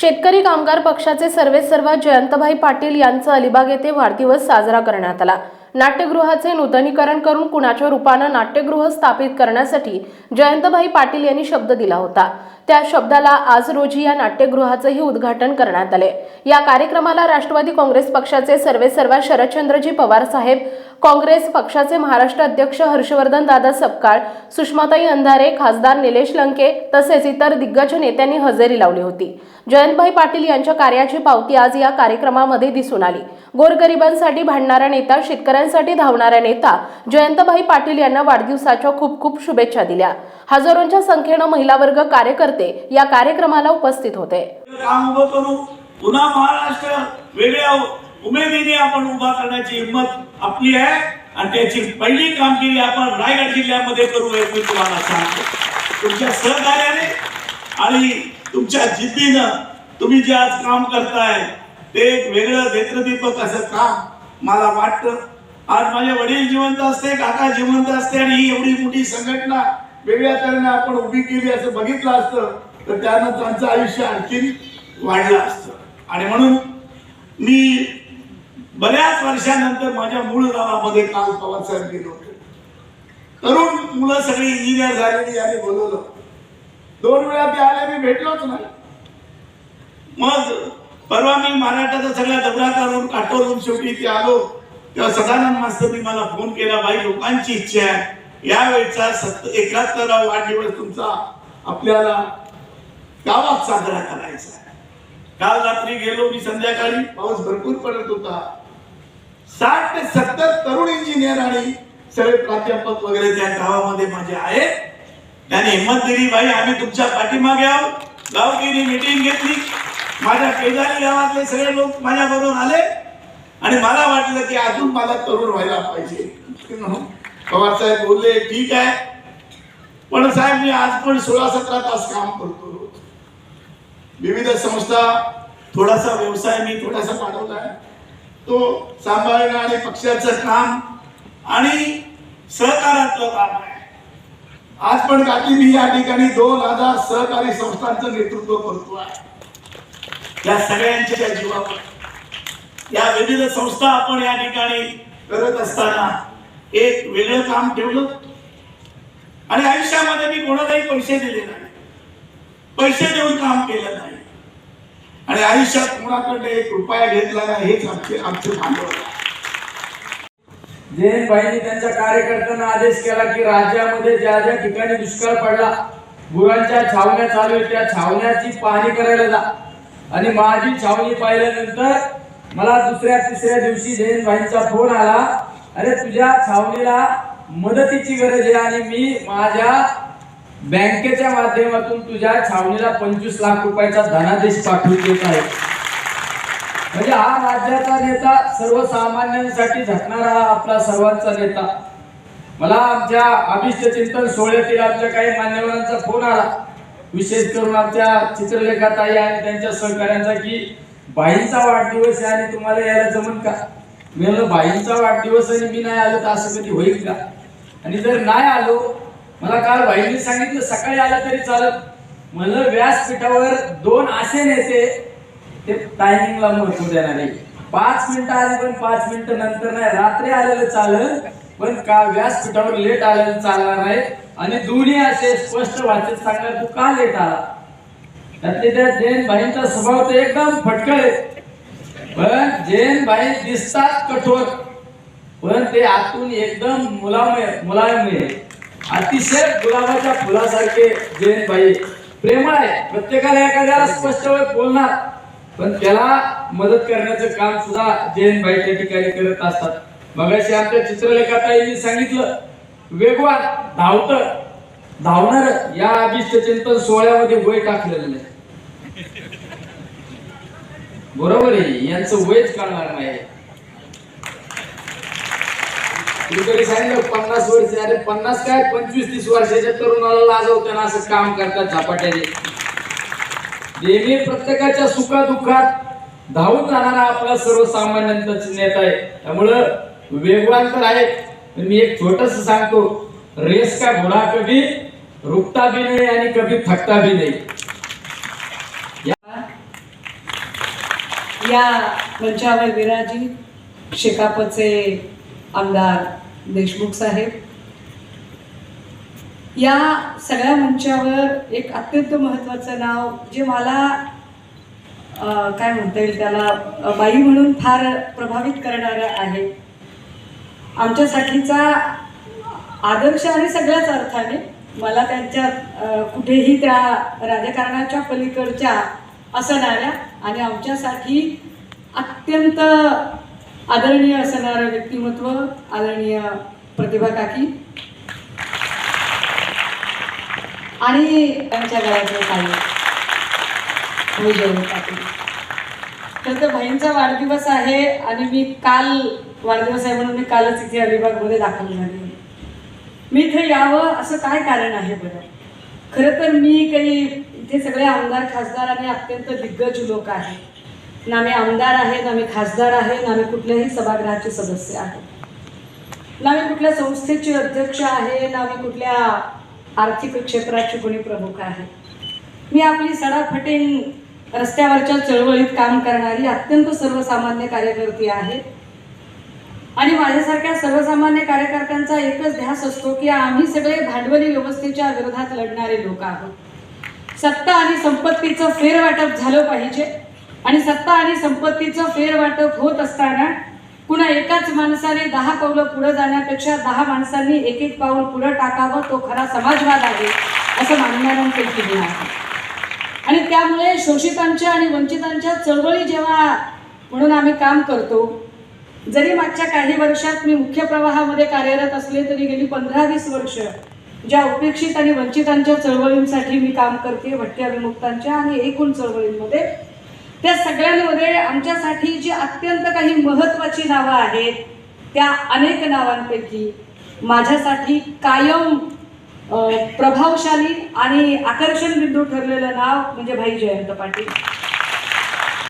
शेतकरी कामगार पक्षाचे सर्वे सर्वेसर्वा जयंतभाई पाटील यांचा अलिबाग येथे वाढदिवस साजरा करण्यात आला. नाट्यगृहाचे नूतनीकरण करून कुणाच्या रूपानं नाट्यगृह स्थापित करण्यासाठी जयंतभाई पाटील यांनी शब्द दिला होता. त्या शब्दाला आज रोजी या नाट्यगृहाचंही उद्घाटन करण्यात आले. या कार्यक्रमाला राष्ट्रवादी काँग्रेस पक्षाचे सर्वेसर्वा शरदचंद्रजी पवार साहेब काँग्रेस पक्षाचे महाराष्ट्र अध्यक्ष हर्षवर्धन दादा सपकाळ सुषमाताई अंधारे खासदार निलेश लंके तसेच इतर दिग्गज नेत्यांनी हजेरी लावली होती. जयंतभाई पाटील यांच्या कार्याची पावती आज या कार्यक्रमामध्ये दिसून आली. गोरगरिबांसाठी भांडणारा नेता शेतकऱ्यांसाठी धावणारा नेता जयंतभाई पाटील यांना वाढदिवसाच्या खूप खूप शुभेच्छा दिल्या. हजारोंच्या संख्येनं महिला वर्ग कार्यकर्ते या कार्यक्रमाला उपस्थित होते. काम उभं करू पुन्हा महाराष्ट्र वेगळ्या उमेदीने आपण उभा करण्याची हिंमत आपली आहे. आणि त्याची पहिली कामगिरी आपण रायगड जिल्ह्यामध्ये करू हे मी तुम्हाला सांगतो. तुमच्या सहकार्याने आणि तुमच्या जिद्दीनं तुम्ही जे आज काम करताय ते एक वेगळं नेत्रदीपक असं काम मला वाटतं? आज माझे वडील जिवंत असते काका जिवंत असते आणि ही एवढी मोठी संघटना वेगळ्या तऱ्हेने आपण उभी केली असं बघितलं असतं तर त्यानं त्यांचं आयुष्य आणखी वाढलं असतं. आणि म्हणून मी बऱ्याच वर्षानंतर माझ्या मूळ गावामध्ये काल पवार साहेब गेलो तरुण मुलं सगळी इंजिनियर झालेली याने बोलवलं. दोन वेळा ते आले मी भेटलोच नाही. मग परवा मी महाराष्ट्राचा सगळ्या दौरा करून काटोरून शेवटी ते आलो. तेव्हा सदानंद मास्तरनी मला फोन केला बाई लोकांची इच्छा आहे. यावेळचा सत्त एकाहत्तरावा वाढदिवस तुमचा आपल्याला गावात साजरा करायचा काल रात्री गेलो मी संध्याकाळी पाऊस भरपूर पडत होता. साठ ते सत्तर तरुण इंजिनियर आणि सगळे प्राध्यापक वगैरे त्या गावामध्ये माझे आहेत. त्याने हिंमत दिली बाई आम्ही तुमच्या पाठीमागे आहोत. गावकीने मिटिंग घेतली. माझ्या केजारी गावातले सगळे लोक माझ्याबरोबर आले आणि मला वाटलं की अजून मला तरुण व्हायला पाहिजे. पवार साहेब बोलले ठीक आहे. पण साहेब मी आज पण सोळा सतरा तास काम करतो. विविध संस्था थोडासा व्यवसाय मी थोडासा वाढवलाय तो सांभाळणं आणि पक्षाचं काम आणि सहकारातलं काम आहे. आज पण काकी मी या ठिकाणी दोन हजार सहकारी संस्थांचं नेतृत्व करतो आहे. या सगळ्यांच्या जीवावर. या विविध संस्था आपण या ठिकाणी करत असताना एक वेगळं काम ठेवलं. आणि आयुष्यामध्ये मी कोणालाही पैसे दिले नाही. पैसे देऊन काम केलं नाही. आणि आयुष्यात कोणाकडे एक रुपया घेतला नाही हेच आमचे आमचे भांडवल जयंत भाईंनी त्यांच्या कार्यकर्त्यांना आदेश केला की राज्यामध्ये ज्या ज्या ठिकाणी दुष्काळ पडला गुरांच्या छावण्या चालू आहेत त्या छावण्याची पाहणी करायला जा. आणि माझी छावणी पाहिल्यानंतर मला दुसऱ्या तिसऱ्या दिवशी जयंत भाईंचा फोन आला. अरे तुझ्या छावणीला मदतीची गरज आहे आणि मी माझ्या बँकेच्या माध्यमातून तुझ्या छावणीला पंचवीस लाख रुपयाचा धनादेश पाठवून देत आहे. म्हणजे हा राज्याचा नेता सर्वसामान्यांसाठी झटणारा हा आपला सर्वांचा नेता. मला आमच्या अभिष्ट चिंतन सोहळ्यातील आमच्या काही मान्यवरांचा फोन आला. विशेष करून आमच्या चित्रलेखाताई आणि त्यांच्या सहकाऱ्यांचा की बाईंचा वाढदिवस आहे आणि तुम्हाला यायला जमन का? मी म्हणलं बाईंचा वाढदिवस आणि मी नाही आलो तर असं कधी होईल का? आणि जर नाही आलो मला काल बाईंनी सांगितलं सकाळी आला तरी चालत. म्हणलं व्यासपीठावर दोन असे नेते ते टायमिंगला महत्त्व देणारे पाच मिनिटं आले पण पाच मिनिटं नंतर नाही. रात्री आलेलं चालत पण का व्यासपीठावर लेट आलेलं चालणार नाही. आणि दोन्ही असे स्पष्ट भाषेत सांगणार तू का लेट आला? त्यातले त्या जैन भाईंचा स्वभाव तर एकदम फटकळ आहे. पण जैन भाई दिसतात कठोर पण ते आतून एकदम मुलामय मुलायम अतिशय गुलाबाच्या फुलासारखे जैन भाई प्रेमळ आहे. प्रत्येकाला एखाद्याला स्पष्ट वेळ बोलणार पण त्याला मदत करण्याचं काम सुद्धा जैन भाई त्या ठिकाणी करत असतात. मगाशी आमच्या चित्रलेखाताईंनी सांगितलं वेगवान धावत धावणार या अभिष्ट चिंतन सोहळ्यामध्ये वय टाकलेलं नाही. बरोबर आहे यांचं वयच कळणार नाही. कुठेतरी सांगितलं पन्नास वर्ष अरे पन्नास काय पंचवीस तीस वर्षाच्या तरुणाला लाजवताना असं काम करतात झपाट्याने. नेहमी प्रत्येकाच्या सुखादुःखात धावून जाणारा आपला सर्वसामान्यांचा नेता आहे. त्यामुळं वेगवान तर आहे पण मी एक छोटस सांगतो रेस का घोडा कभी रुकता भी नाही आणि कभी थकता भी नाही या या मंचावर विराजी शेकापचे आमदार देशमुख साहेब. या सगळ्या मंचावर एक अत्यंत महत्त्वाचं नाव जे मला काय म्हणता येईल त्याला बाई म्हणून फार प्रभावित करणारं आहे. आमच्यासाठीचा आदर्श आणि सगळ्याच अर्थाने मला त्यांच्या कुठेही त्या राजकारणाच्या पलीकडच्या असणाऱ्या आणि आमच्यासाठी अत्यंत आदरणीय असणारं व्यक्तिमत्व आदरणीय प्रतिभा काकी. आणि त्यांच्या गळ्यातले काही विजय पाटील खरं तर बहीणचा वाढदिवस आहे आणि मी काल वाढदिवस आहे म्हणून मी कालच इथे अलिबागमध्ये दाखल झाली. मी इथे यावं असं काय कारण आहे बरं? खरं तर मी काही इथे सगळे आमदार खासदार आणि अत्यंत दिग्गज लोक आहेत. ना मी आमदार आहे ना मी खासदार आहे ना मी कुठल्याही सभागृहाचे सदस्य आहे. ना मी कुठल्या संस्थेचे अध्यक्ष आहे ना मी कुठल्या आर्थिक क्षेत्राचे कोणी प्रमुख आहे. मी आपली सडाफटीन रस्त्यावरच्या चळवळीत काम करणारी अत्यंत सर्वसामान्य कार्यकर्ती आहे. आणि माझ्यासारख्या सर्वसामान्य कार्यकर्त्यांचा एकच ध्यास असतो की आम्ही सगळे भांडवली व्यवस्थेच्या विरोधात लढणारे लोक आहोत. सत्ता आणि संपत्तीचं फेरवाटप झालं पाहिजे. आणि सत्ता आणि संपत्तीचं फेरवाटप होत असताना पुन्हा एकाच माणसाने दहा पावलं पुढे जाण्यापेक्षा दहा माणसांनी एक एक पाऊल पुढे टाकावं तो खरा समाजवाद आहे असं मानणाऱ्यांपैकी मी आहे. आणि त्यामुळे शोषितांच्या आणि वंचितांच्या चळवळी जेव्हा म्हणून आम्ही काम करतो जरी मागच्या काही वर्षात मी मुख्य प्रवाहामध्ये कार्यरत असले तरी गेली पंधरा वीस वर्ष ज्या उपेक्षित आणि वंचितांच्या चळवळींसाठी मी काम करते भटक्या विमुक्तांच्या आणि एकूण चळवळींमध्ये. त्या सगळ्यांमध्ये आमच्यासाठी जी अत्यंत काही महत्त्वाची नावं आहेत त्या अनेक नावांपैकी माझ्यासाठी कायम प्रभावशाली आणि आकर्षण बिंदू ठरलेलं नाव म्हणजे भाई जयंत पाटील.